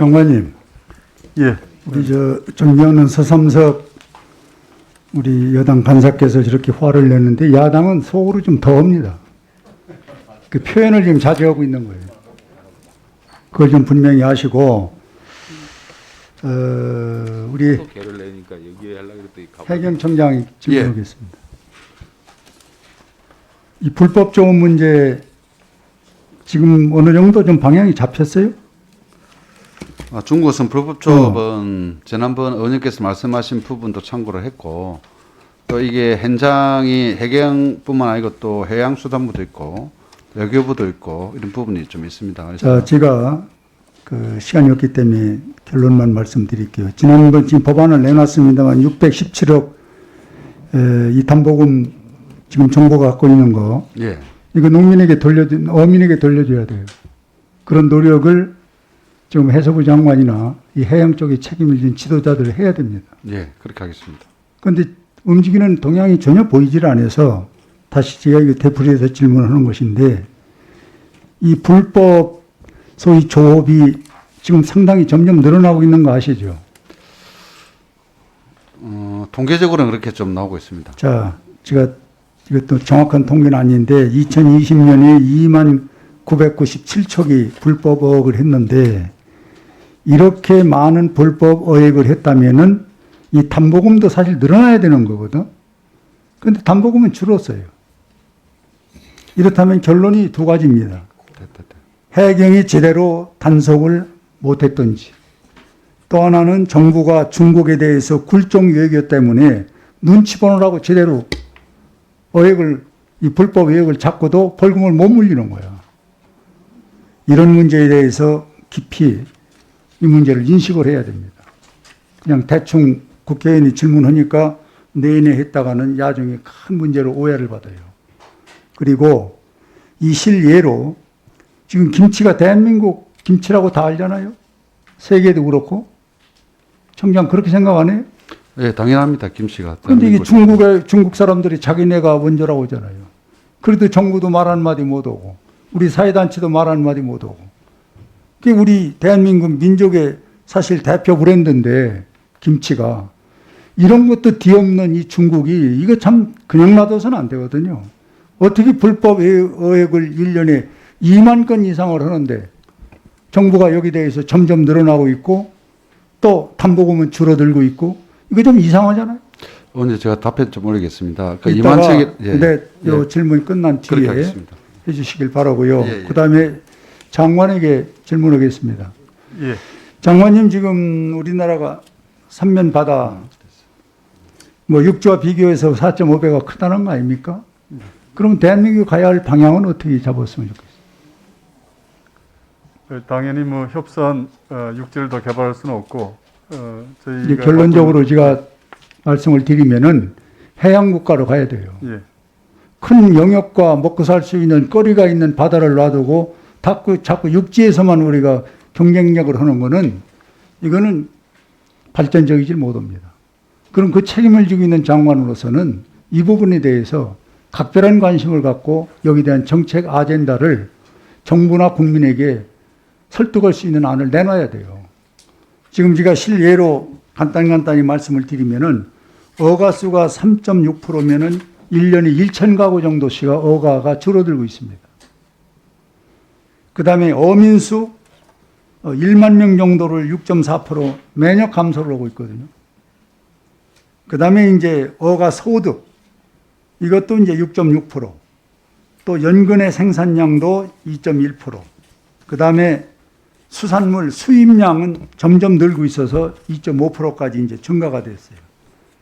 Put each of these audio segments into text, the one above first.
장관님, 예. 우리 저 존경하는 서삼석 우리 여당 간사께서 저렇게 화를 내는데 야당은 속으로 좀 더웁니다. 그 표현을 지금 자제하고 있는 거예요. 그걸 좀 분명히 아시고 어, 우리 또 개를 내니까 여기에 하려고 그랬더니 가방 해경청장이 질문하겠습니다. 이 불법 조업 문제 지금 어느 정도 좀 방향이 잡혔어요? 아, 중국은 불법 조업은 지난번 의원님께서 말씀하신 부분도 참고를 했고 또 이게 현장이 해경뿐만 아니고 또 해양수산부도 있고 외교부도 있고 이런 부분이 좀 있습니다. 그래서 자, 제가 그 시간이 없기 때문에 결론만 말씀드릴게요. 지난번 지금 법안을 내놨습니다만 617억 에, 이 담보금 지금 정부가 갖고 있는 거 예, 이거 농민에게 돌려 어민에게 돌려줘야 돼요. 그런 노력을 지금 해수부 장관이나 이 해양 쪽에 책임을 진 지도자들을 해야 됩니다. 예, 그렇게 하겠습니다. 그런데 움직이는 동향이 전혀 보이질 않아서 다시 제가 이거 되풀이해서 질문하는 것인데 이 불법 소위 조업이 지금 상당히 점점 늘어나고 있는 거 아시죠? 어, 통계적으로는 그렇게 좀 나오고 있습니다. 자, 제가 이것도 정확한 통계는 아닌데 2020년에 2만 997척이 불법 어획을 했는데 이렇게 많은 불법 어획을 했다면은 이 담보금도 사실 늘어나야 되는 거거든. 근데 담보금은 줄었어요. 이렇다면 결론이 두 가지입니다. 해경이 제대로 단속을 못했던지 또 하나는 정부가 중국에 대해서 굴종 외교 때문에 눈치 보느라고 제대로 어획을 이 불법 어획을 잡고도 벌금을 못 물리는 거야. 이런 문제에 대해서 깊이 이 문제를 인식을 해야 됩니다. 그냥 대충 국회의원이 질문하니까 내내 했다가는 야중에 큰 문제로 오해를 받아요. 그리고 이 실예로 지금 김치가 대한민국 김치라고 다 알잖아요. 세계도 그렇고. 청장 그렇게 생각 안 해요? 예, 당연합니다. 김씨가. 근데 이게 중국의 중국 사람들이 자기네가 원조라고 하잖아요. 그래도 정부도 말 한마디 못 오고 우리 사회단체도 말 한마디 못 오고 그게 우리 대한민국 민족의 사실 대표 브랜드인데 김치가 이런 것도 뒤없는 이 중국이 이거 참 그냥 놔둬서는 안 되거든요. 어떻게 불법 어획을 1년에 2만 건 이상을 하는데 정부가 여기 대해서 점점 늘어나고 있고 또 담보금은 줄어들고 있고 이거 좀 이상하잖아요. 오늘 제가 답변 좀 올리겠습니다. 그 이만책이 예, 네, 요 예, 질문 끝난 뒤에. 해주시길 바라고요. 예, 예. 그다음에 장관에게 질문하겠습니다. 예. 장관님 지금 우리나라가 삼면 바다 뭐 육지와 비교해서 4.5배가 크다는 거 아닙니까? 그럼 대한민국이 가야 할 방향은 어떻게 잡았으면 좋겠어요? 어, 당연히 뭐 협산 어, 육지를 더 개발할 수는 없고 어, 결론적으로 제가 말씀을 드리면은 해양 국가로 가야 돼요. 예. 큰 영역과 먹고 살 수 있는 거리가 있는 바다를 놔두고 자꾸, 자꾸 육지에서만 우리가 경쟁력을 하는 거는 이거는 발전적이지 못합니다. 그럼 그 책임을 지고 있는 장관으로서는 이 부분에 대해서 각별한 관심을 갖고 여기에 대한 정책 아젠다를 정부나 국민에게 설득할 수 있는 안을 내놔야 돼요. 지금 제가 실예로 간단히 간단히 말씀을 드리면은 어가수가 3.6%면은 1년에 1천 가구 정도씩가 어가가 줄어들고 있습니다. 그 다음에 어민수 어, 1만 명 정도를 6.4% 매년 감소를 하고 있거든요. 그 다음에 이제 어가 소득 이것도 이제 6.6%. 또 연근의 생산량도 2.1%. 그 다음에 수산물 수입량은 점점 늘고 있어서 2.5%까지 이제 증가가 됐어요.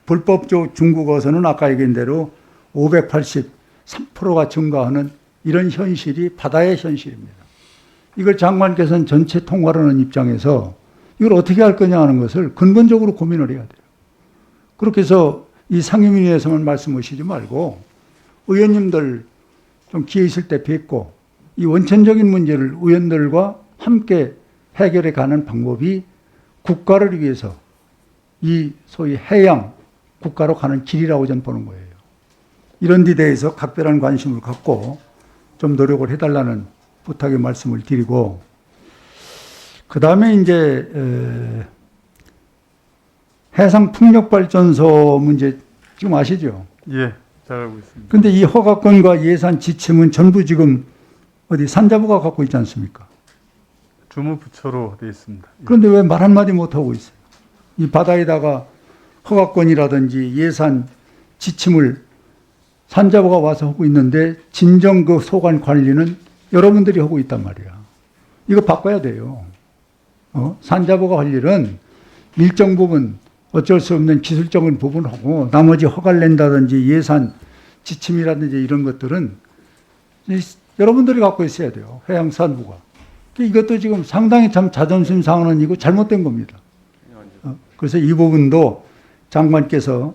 불법적 중국어선은 아까 얘기한 대로 583%가 증가하는 이런 현실이 바다의 현실입니다. 이걸 장관께서는 전체 통과하는 입장에서 이걸 어떻게 할 거냐 하는 것을 근본적으로 고민을 해야 돼요. 그렇게 해서 이 상임위에서만 말씀하시지 말고 의원님들 좀 기회 있을 때 뵙고 이 원천적인 문제를 의원들과 함께 해결해 가는 방법이 국가를 위해서 이 소위 해양 국가로 가는 길이라고 저는 보는 거예요. 이런 데 대해서 각별한 관심을 갖고 좀 노력을 해달라는 부탁의 말씀을 드리고 그 다음에 이제 에, 해상 풍력 발전소 문제 지금 아시죠? 예, 잘 알고 있습니다. 근데 이 허가권과 예산 지침은 전부 지금 어디 산자부가 갖고 있지 않습니까? 주무부처로 되어 있습니다. 예. 그런데 왜 말 한마디 못하고 있어요? 이 바다에다가 허가권이라든지 예산 지침을 산자부가 와서 하고 있는데 진정 그 소관 관리는 여러분들이 하고 있단 말이야. 이거 바꿔야 돼요. 어? 산자부가 할 일은 일정 부분 어쩔 수 없는 기술적인 부분하고 나머지 허가를 낸다든지 예산 지침이라든지 이런 것들은 이- 여러분들이 갖고 있어야 돼요. 해양산부가. 이것도 지금 상당히 참 자존심 상하는 이고 잘못된 겁니다. 어, 그래서 이 부분도 장관께서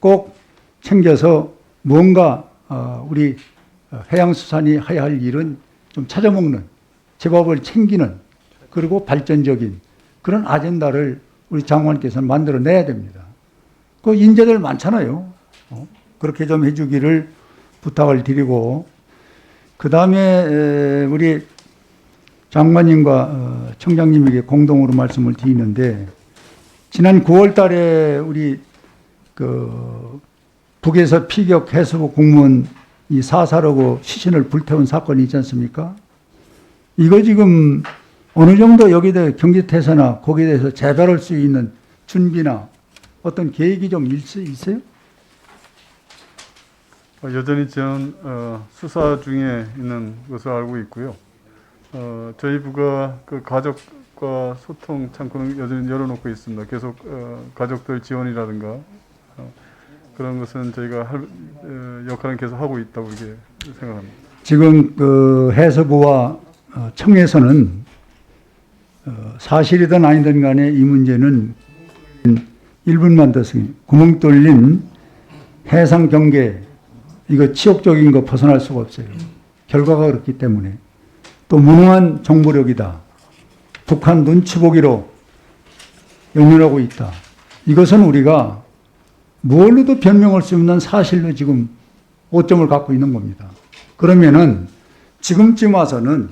꼭 챙겨서 뭔가 어, 우리 해양수산이 해야 할 일은 좀 찾아먹는 제법을 챙기는 그리고 발전적인 그런 아젠다를 우리 장관께서는 만들어내야 됩니다. 그 인재들 많잖아요. 어, 그렇게 좀 해주기를 부탁을 드리고 그 다음에 우리 장관님과 어, 청장님에게 공동으로 말씀을 드리는데 지난 9월 달에 우리 그 북에서 피격 해수부 공무원 이 사살하고 시신을 불태운 사건이 있지 않습니까? 이거 지금 어느 정도 여기에 경제태세나 거기에 대해서 재발할 수 있는 준비나 어떤 계획이 좀 있- 있어요? 어, 여전히 저는 어, 수사 중에 있는 것으로 알고 있고요. 어, 저희 부가 그 가족과 소통 창구는 여전히 열어놓고 있습니다. 계속 어, 가족들 지원이라든가 어, 그런 것은 저희가 할 어, 역할은 계속 하고 있다고 이렇게 생각합니다. 지금 그 해수부와 어, 청에서는 어, 사실이든 아니든 간에 이 문제는 1분만 더 쓰기 구멍 뚫린 해상 경계 이거 치욕적인 거 벗어날 수가 없어요. 결과가 그렇기 때문에 또 무능한 정보력이다. 북한 눈치 보기로 연연하고 있다. 이것은 우리가 무얼로도 변명할 수 없는 사실로 지금 오점을 갖고 있는 겁니다. 그러면은 지금쯤 와서는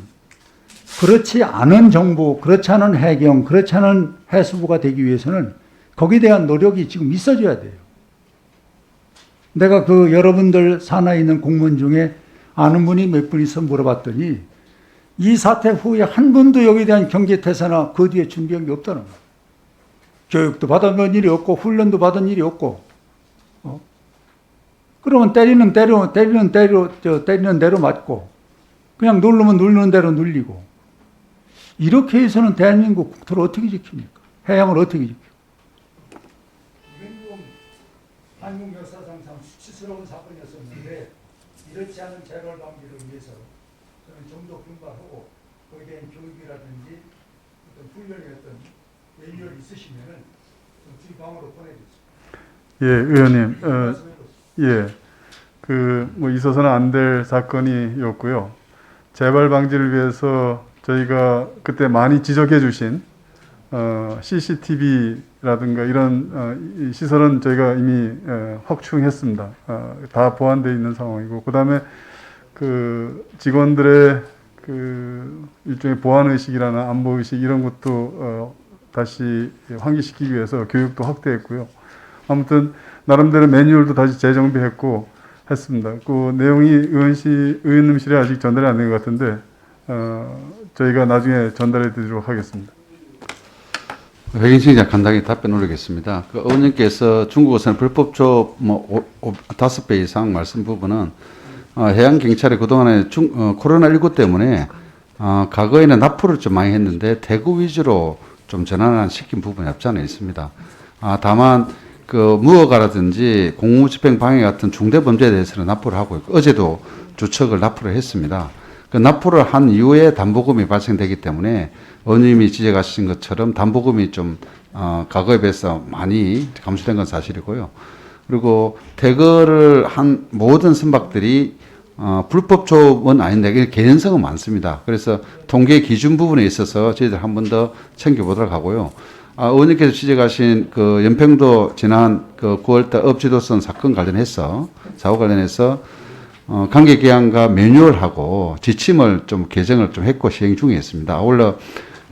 그렇지 않은 정부, 그렇지 않은 해경, 그렇지 않은 해수부가 되기 위해서는 거기에 대한 노력이 지금 있어줘야 돼요. 내가 그 여러분들 산하에 있는 공무원 중에 아는 분이 몇 분 있어 물어봤더니 이 사태 후에 한 분도 여기에 대한 경제 태세나 그 뒤에 준비한 게 없다는 거예요. 교육도 받아본 일이 없고 훈련도 받은 일이 없고 어? 그러면 때리는 대로 때리는 대로 저 때리는 대로 맞고 그냥 누르면 누르는 대로 눌리고 이렇게 해서는 대한민국 국토를 어떻게 지킵니까? 해양을 어떻게 좀 한국 역사상 참 수치스러운 사건이었었는데 이렇지 않은 재발 방지를 위해서 저는 좀 더 분발하고 거기에 대한 교육이라든지 어떤 훈련의 어떤 매뉴얼 있으시면은 좀 저희 방으로 보내주세요. 예, 의원님. 어. 예. 그, 뭐, 있어서는 안 될 사건이었고요. 재발 방지를 위해서 저희가 그때 많이 지적해 주신, 어, CCTV라든가 이런, 어, 이 시설은 저희가 이미, 어, 확충했습니다. 어, 다 보완되어 있는 상황이고, 그 다음에 그 직원들의 그 일종의 보안의식이라나 안보의식 이런 것도, 어, 다시 환기시키기 위해서 교육도 확대했고요. 아무튼 나름대로 매뉴얼도 다시 재정비했고 했습니다. 그 내용이 의원실 의원님실에 아직 전달이 안 된 것 같은데 어, 저희가 나중에 전달해 드리도록 하겠습니다. 회계실장 간단히 답변 올리겠습니다. 그 의원님께서 중국어선 불법조 뭐 다섯 배 이상 말씀 부분은 어, 해양 경찰이 그동안에 중, 어, 코로나19 때문에 어, 과거에는 납부를 좀 많이 했는데 대구 위주로 좀 전환을 시킨 부분이 없지 않아 있습니다. 아, 다만 그 무허가라든지 공무집행 방해 같은 중대 범죄에 대해서는 납부를 하고 있고 어제도 주척을 납부를 했습니다. 그 납부를 한 이후에 담보금이 발생되기 때문에 의원님이 지적하신 것처럼 담보금이 좀 어, 과거에 비해서 많이 감소된 건 사실이고요. 그리고 대거를 한 모든 선박들이 어, 불법 조업은 아닌데 개연성은 많습니다. 그래서 통계 기준 부분에 있어서 저희들 한 번 더 챙겨보도록 하고요. 아, 의원님께서 지적하신 그 연평도 지난 그 9월달 업지도선 사건 관련해서 사고 관련해서 어, 관계기관과 매뉴얼하고 지침을 좀 개정을 좀 했고 시행 중에 있습니다. 아울러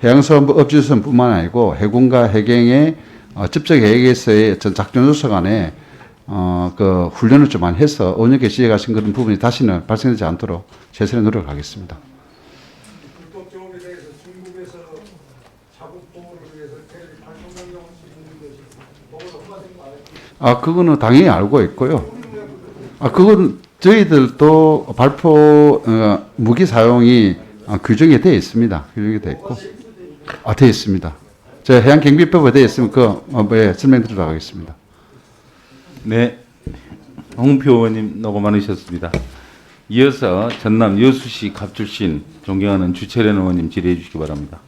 해양수산부 업주선뿐만 아니고 해군과 해경의 어, 접촉 계획에서의 전 작전조서 간에 어, 그 훈련을 좀 많이 해서 어저께 지적하신 그런 부분이 다시는 발생되지 않도록 최선의 노력을 하겠습니다. 불법 조업에 대해서 중국에서 자국 보호를 위해서 테러리 발송 명령을 수 있는 것이 보고서 허가된 거 알 아, 그거는 당연히 알고 있고요. 아, 그건 저희들도 발포 어, 무기 사용이 아, 규정이 되어 있습니다. 규정이 되어 있고, 아, 되어 있습니다. 저 해양 경비법에 되어 있으면 그 어, 예, 설명드리도록 하겠습니다. 네. 홍표 의원님 너무 많으셨습니다. 이어서 전남 여수시 갑 출신 존경하는 주철현 의원님 질의해 주시기 바랍니다.